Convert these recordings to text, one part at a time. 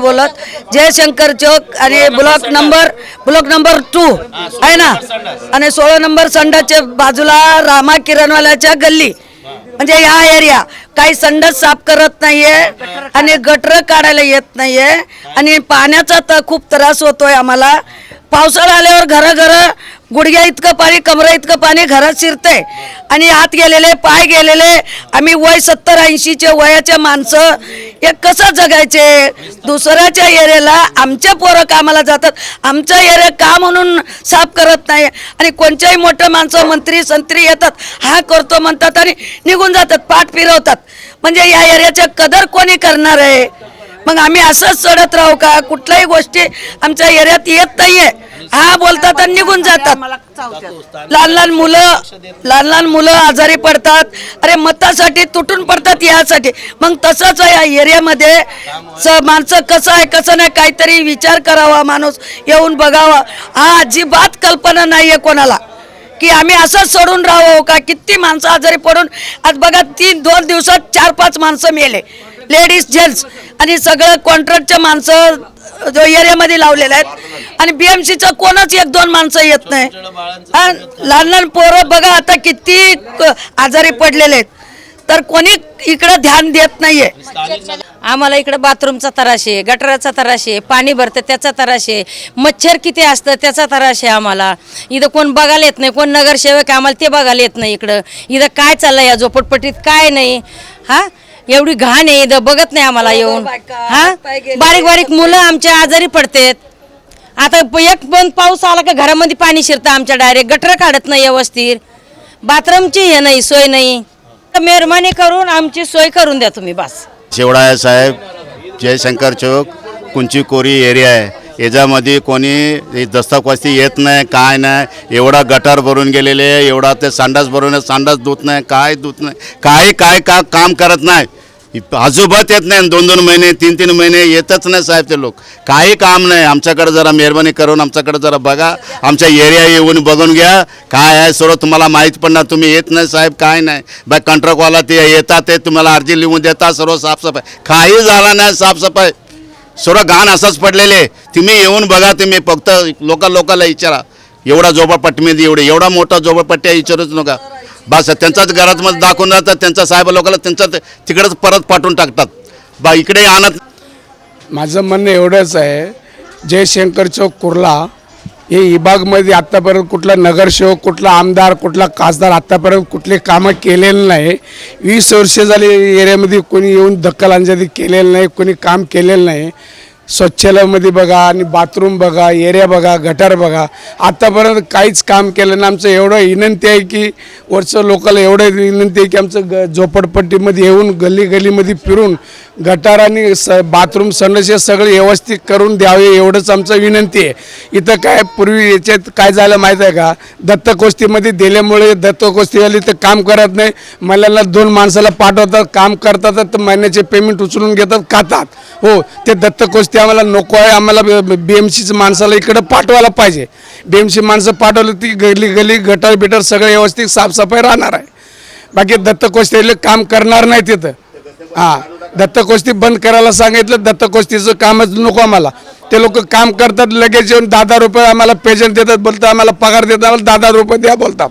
बोलत. जयशंकर चौक आणि block number block number two आहे ना? आणि सोळा नंबर संडाच्या बाजूला रामा किरणवाल्याच्या गल्ली. म्हणजे ह्या एरिया काही संडास साफ करत नाहीये आणि गटर काढायला येत नाहीये आणि पाण्याचा तर खूप त्रास होतोय आम्हाला. पावसाळा आल्यावर घरं घरं गुडघ्या इतकं पाणी कमरा इतकं पाणी घरात शिरतंय. आणि आत गेलेले पाय गेलेले आम्ही वय सत्तर ऐंशीचे वयाचे माणसं. हे कसं जगायचे? दुसऱ्याच्या एरियाला आमच्या पोरं कामाला जातात. आमच्या एरिया का म्हणून साफ करत नाही? आणि कोणत्याही मोठं माणसं मंत्री संत्री येतात हा करतो म्हणतात आणि निघून जातात पाठ फिरवतात. म्हणजे या एरियाच्या कदर कोणी करणार आहे? मग आम्ही असंच चढत राहू का? कुठल्याही गोष्टी आमच्या एरियात येत नाही आहे हा बोलतात आणि निघून जातात. लहान लहान मुलं लहान लहान मुलं आजारी पडतात. अरे मतासाठी तुटून पडतात यासाठी. मग तसंच आहे या एरियामध्ये. स- माणसं कसं आहे कसं नाही काहीतरी विचार करावा माणूस येऊन बघावा. हा अजिबात कल्पना नाहीये कोणाला. की आम्ही असंच सोडून राहावं का? किती माणसं आजारी पडून आज बघा तीन दोन दिवसात चार पाच माणसं मेले. लेडीज जेंट्स आणि सगळं कॉन्ट्रॅक्टच्या माणसं जो एरियामध्ये लावलेले आहेत. आणि बीएमसीचं कोणच एक दोन माणसं येत नाही. हा, लहान लहान पोरं बघा आता किती आजारी पडलेले आहेत. तर कोणी इकडं ध्यान देत नाहीये. आम्हाला इकडं बाथरूमचा त्रास आहे गटराचा आहे पाणी भरतं त्याचा त्रास आहे. मच्छर किती असतं त्याचा त्रास आहे आम्हाला. इथं कोण बघायला येत नाही कोण नगरसेवक आहे, आम्हाला ते बघायला येत नाही इकडं. इथं काय चाललंय या झोपडपट्टीत? काय नाही. हा? एवढी घाण आहे इथं बघत नाही आम्हाला येऊन. हा? बारीक बारीक मुलं आमच्या आजारी पडतात. आता प- एक पण पाऊस आला का घरामध्ये पाणी शिरतं आमच्या डायरेक्ट. गटर काढत नाही व्यवस्थित. बाथरूमची हे नाही सोय नाही. तर मेहरबानी करून आमची सोय करून द्या तुम्ही बस. शिवडाया साहेब जयशंकर चौक कुंची कोरी एरिया आहे. याच्यामध्ये कोणी दस्तकवस्ती येत नाही काय नाही. एवढा गटार भरून गेलेले आहे, एवढा ते सांडास भरून आहे, संडास धुत नाही काय धुत नाही काही काय का काम करत नाही. अजूबत येत नाही दोन दोन महिने तीन तीन महिने येतच नाही साहेब ते लोक. काही काम नाही आमच्याकडे जरा मेहरबानी करून आमच्याकडे जरा बघा. आमच्या एरिया येऊन बघून घ्या. काय आहे सर्व तुम्हाला माहीत पडणार तुम्ही येत नाही साहेब काय नाही. बाय कॉन्ट्रॅक्टवाला ते येतात ते तुम्हाला अर्जी लिहून देतात सर्व साफसफाई. काही झाला नाही साफसफाई. सर्व घाण असंच पडलेले तुम्ही येऊन बघा तुम्ही फक्त लोक लोकाला विचारा. एवढा झोपडपट्टीमध्ये एवढे एवढा मोठा झोपडपट्टी विचारूच नका. बस त्यांच्याच घरात मध्ये दाखवून जातात त्यांच्या साहेब लोकांना त्यांचा तिकडेच परत पाठवून टाकतात. बा इकडे आणत माझं म्हणणं एवढंच आहे जयशंकर चौक कुर्ला हे विभागमध्ये आत्तापर्यंत कुठला नगरसेवक कुठला आमदार कुठला खासदार आत्तापर्यंत कुठले कामं केलेलं नाही. वीस वर्ष झाली एरियामध्ये कोणी येऊन दखल केलेलं नाही कोणी काम केलेलं नाही. स्वच्छलमध्ये बघा आणि बाथरूम बघा एरिया बघा गटार बघा. आत्तापर्यंत काहीच काम केलं नाही. आमचं एवढं विनंती आहे की वरचं लोकांना एवढं विनंती आहे की आमचं ग झोपडपट्टीमध्ये येऊन गल्ली गल्लीमध्ये फिरून गटार आणि स बाथरूम संडास हे सगळे व्यवस्थित करून द्यावे एवढंच आमचं विनंती आहे. इथं काय पूर्वी याच्यात काय झालं माहीत आहे का? दत्तकोस्तीमध्ये दिल्यामुळे दत्तकोस्तीवाले तर काम करत नाही. महिलांना दोन माणसाला पाठवतात काम करतात तर महिन्याचे पेमेंट उचलून घेतात खातात. हो ते दत्तकोस्ती आम्हाला नको आहे आम्हाला बी एम सीचं माणसाला इकडं पाठवायला पाहिजे. बी एम सी माणसं पाठवलं ती गली गली गटर बिटर सगळं व्यवस्थित साफसफाई राहणार आहे. बाकी दत्तकोष्ठीले काम करणार नाही तिथं. हां दत्तकोष्ठी बंद करायला सांगितलं दत्तकोष्ठीचं कामच नको आम्हाला. ते लोक काम करतात लगेच येऊन दहा दहा रुपये आम्हाला पेजंट देतात बोलतात आम्हाला पगार देतात आम्हाला दहा दहा रुपये द्या बोलतात.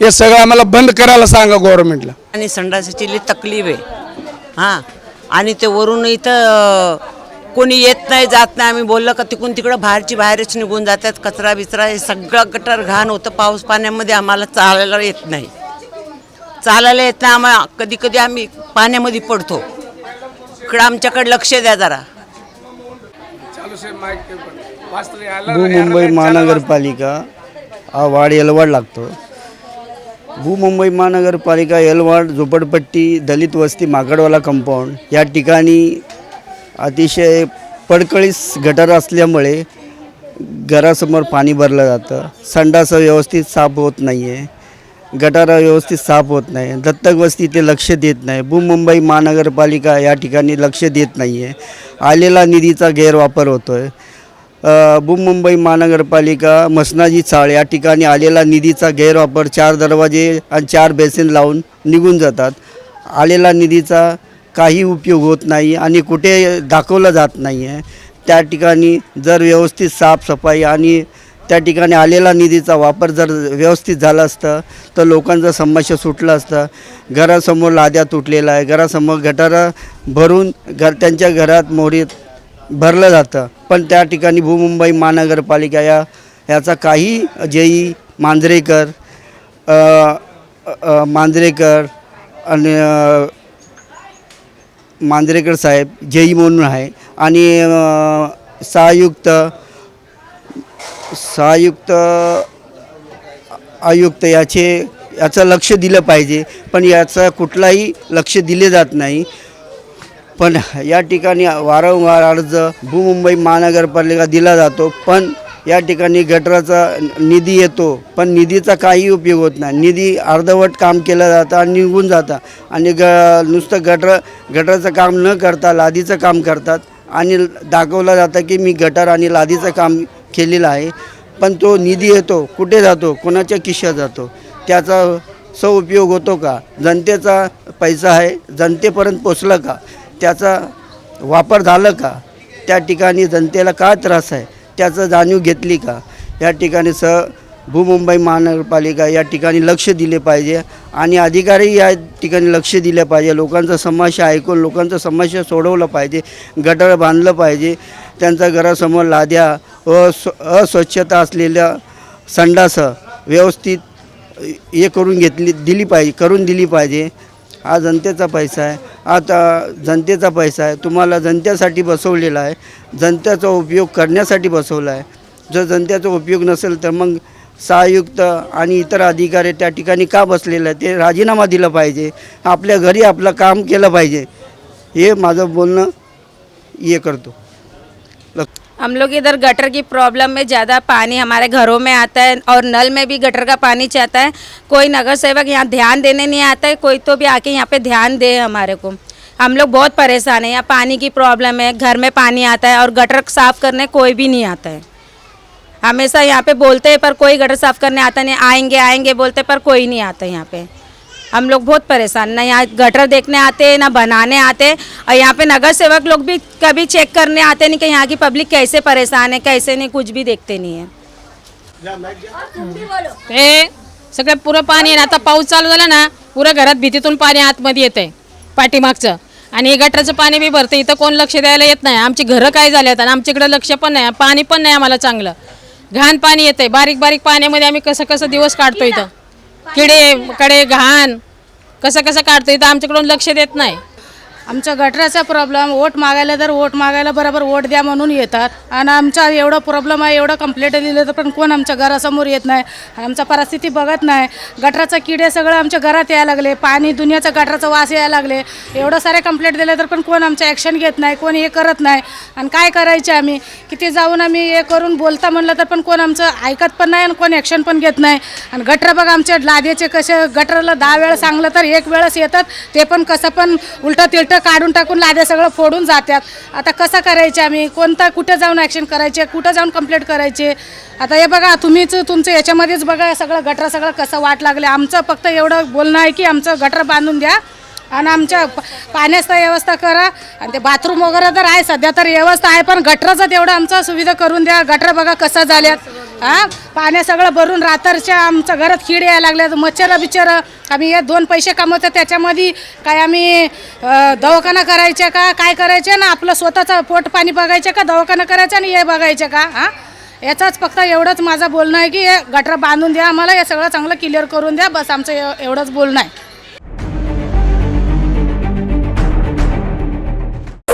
हे सगळं आम्हाला बंद करायला सांगा गव्हर्नमेंटला आणि संडासाची लई तकलीफ आहे. हां आणि ते वरून इथं कोणी येत नाही जात नाही. आम्ही बोललं का तिकून तिकडं बाहेरची बाहेरच निघून जातात. कचरा बिचरा हे सगळं गटर घाण होतं. पाऊस पाण्यामध्ये आम्हाला चालायला येत नाही. चालायला येत नाही. आम्हाला कधी कधी आम्ही पाण्यामध्ये पडतो. इकडं आमच्याकडे लक्ष द्या जरा. भूमुंबई महानगरपालिका हा वार्ड येलवाड लागतो. भूमुंबई महानगरपालिका येलवाड झोपडपट्टी दलित वस्ती माकडवाला कंपाऊंड या ठिकाणी अतिशय पडकळीस गटार असल्यामुळे घरासमोर पाणी भरलं जातं. संडास व्यवस्थित साफ होत नाही आहे गटारा व्यवस्थित साफ होत नाही. दत्तक वस्ती ते लक्ष देत नाही. भूमुंबई महानगरपालिका या ठिकाणी लक्ष देत नाही आहे आलेला निधीचा गैरवापर होतो आहे अ, मुंबई महानगरपालिका मसनाजी चाळ या ठिकाणी आलेला निधीचा गैरवापर चार दरवाजे आणि चार बेसिन लावून निघून जातात. आलेला निधीचा काही उपयोग होत नाही आणि कुठे दाखवलं जात नाही आहे त्या ठिकाणी जर व्यवस्थित साफसफाई आणि त्या ठिकाणी आलेला निधीचा वापर जर व्यवस्थित झाला असतं तर लोकांचं समस्या सुटलं असतं. घरासमोर लाद्या तुटलेला आहे घरासमोर गटारं भरून घर त्यांच्या घरात मोरीत भरलं जातं. पण त्या ठिकाणी भूमुंबई महानगरपालिका या याचा काही जेई मांजरेकर मांजरेकर आणि मांजरेकर साहेब जेई म्हणून आहे. आणि सहायुक्त सहायुक्त आयुक्त याचे याचं लक्ष दिलं पाहिजे. पण याचा कुठलाही लक्ष दिले जात नाही. पण या ठिकाणी वारंवार अर्ज भूमुंबई महानगरपालिका दिला जातो. पण या ठिकाणी गटराचा निधी येतो पण निधीचा काही उपयोग होत नाही. निधी अर्धवट काम केलं जातं आणि निघून जातं. आणि ग नुसतं गटर गटराचं काम न करता लादीचं काम करतात. आणि दाखवलं जातं की मी गटर आणि लादीचं काम केलेलं आहे. पण तो निधी येतो कुठे जातो कोणाच्या किश्यात जातो त्याचा सउपयोग होतो का? जनतेचा पैसा आहे जनतेपर्यंत पोचलं का? त्याचा वापर झालं का? त्या ठिकाणी जनतेला काय त्रास आहे? त्याचं जाणीव घेतली का? या ठिकाणी स भूमुंबई महानगरपालिका या ठिकाणी लक्ष दिले पाहिजे आणि अधिकारी या ठिकाणी लक्ष दिले पाहिजे. लोकांचा समस्या ऐकून लोकांचा समस्या सोडवलं पाहिजे गटर बांधलं पाहिजे. त्यांच्या घरासमोर लाद्या व अस्वच्छता असलेल्या संडास व्यवस्थित हे करून घेतली दिली पाहिजे करून दिली पाहिजे. हा जनतेचा पैसा आहे. आता जनतेचा पैसा आहे. तुम्हाला जनतेसाठी बसवलेला आहे. जनतेचा उपयोग करण्यासाठी बसवला आहे. जर जनतेचा उपयोग नसेल तर मग सहायुक्त आणि इतर अधिकारी त्या ठिकाणी का बसलेलं आहे ते राजीनामा दिला पाहिजे. आपल्या घरी आपलं काम केलं पाहिजे. हे माझं बोलणं हे करतो. हम लोग इधर गटर की प्रॉब्लम में ज़्यादा पानी हमारे घरों में आता है और नल में भी गटर का पानी चाहता है। कोई नगर सेवक यहाँ ध्यान देने नहीं आता है, कोई तो भी आके यहाँ पे ध्यान दे हमारे को। हम लोग बहुत परेशान हैं, यहाँ पानी की प्रॉब्लम है, घर में पानी आता है और गटर साफ़ करने कोई भी नहीं आता है। हमेशा यहाँ पे बोलते हैं, पर कोई गटर साफ़ करने आता नहीं, आएँगे आएँगे बोलते पर कोई नहीं आता यहाँ पे। हम लोग बहुत परेशान ना यहाँ गटर देखने आते हैं ना बनाने आते और यहाँ पे नगर सेवक लोग भी कभी चेक करने आते नहीं कि यहाँ की पब्लिक कैसे परेशान है कैसे नहीं कुछ भी देखते नहीं है। ते सगळं पुरं पाणी आहे ना आता पाऊस चालू झाला ना पुरं घरात भीतीतून पाणी आतमध्ये येत आहे पाठीमागचं. आणि हे गटराचं पाणी बी भरतं इथं कोण लक्ष द्यायला येत नाही. आमची घरं काय झाले आहेत आणि आमच्याकडे लक्ष पण नाही पाणी पण नाही आम्हाला चांगलं. घाण पाणी येतंय बारीक बारीक पाण्यामध्ये आम्ही कसं कसं दिवस काढतो इथं. किडे कडे घाण कसं कसं काढतो इथं आमच्याकडून लक्ष देत नाही. आमच्या गटराचा प्रॉब्लेम वोट मागायला तर वोट मागायला बरोबर वोट द्या म्हणून येतात. आणि आमचा एवढा प्रॉब्लेम आहे एवढं कंप्लेंट दिलं तर पण कोण आमच्या घरासमोर येत नाही? आणि आमचा परिस्थिती बघत नाही. गटराचं किडे सगळं आमच्या घरात यायला लागले. पाणी दुनियाचा गटराचा वास यायला लागले. एवढं सारे कंप्लेंट दिले तर पण कोण आमचं ॲक्शन घेत नाही कोण हे करत नाही? आणि काय करायचे आम्ही? किती जाऊन आम्ही हे करून बोलता म्हणलं तर पण कोण आमचं ऐकत पण नाही आणि कोण ॲक्शन पण घेत नाही. आणि गटर बघा आमच्या लादेचे कसे गटरला दहा वेळा सांगलं तर एक वेळेस येतात. ते पण कसं पण उलटं तिलटं काढून टाकून लाद्या सगळं फोडून जातात आता कसं करायचे आम्ही? कोणता कुठं जाऊन ॲक्शन करायचे? कुठं जाऊन कंप्लेंट करायचे? आता हे बघा तुम्हीच तुमचं याच्यामध्येच बघा सगळं गटर सगळं कसं वाट लागले. आमचं फक्त एवढं बोलणं आहे की आमचं गटर बांधून द्या आणि आमच्या पाण्याचा व्यवस्था करा. आणि ते बाथरूम वगैरे तर आहे सध्या तर व्यवस्था आहे पण गटराचं तेवढं आमचं सुविधा करून द्या. गटर बघा कसं झाल्यात. हां? पाण्या सगळं भरून रात्रच्या आमच्या घरात खिड यायला लागल्या. मच्छर बिच्छर. आम्ही हे दोन पैसे कमवतो त्याच्यामध्ये काय आम्ही दवाखाना करायचे का? काय करायचे ना? आपलं स्वतःचं पोट पाणी बघायचं का? दवाखाना करायचं आणि हे बघायचं का? हां? याचाच फक्त एवढंच माझं बोलणं आहे की हे गटर बांधून द्या आम्हाला हे सगळं चांगलं क्लिअर करून द्या. बस आमचं एवढंच बोलणं आहे.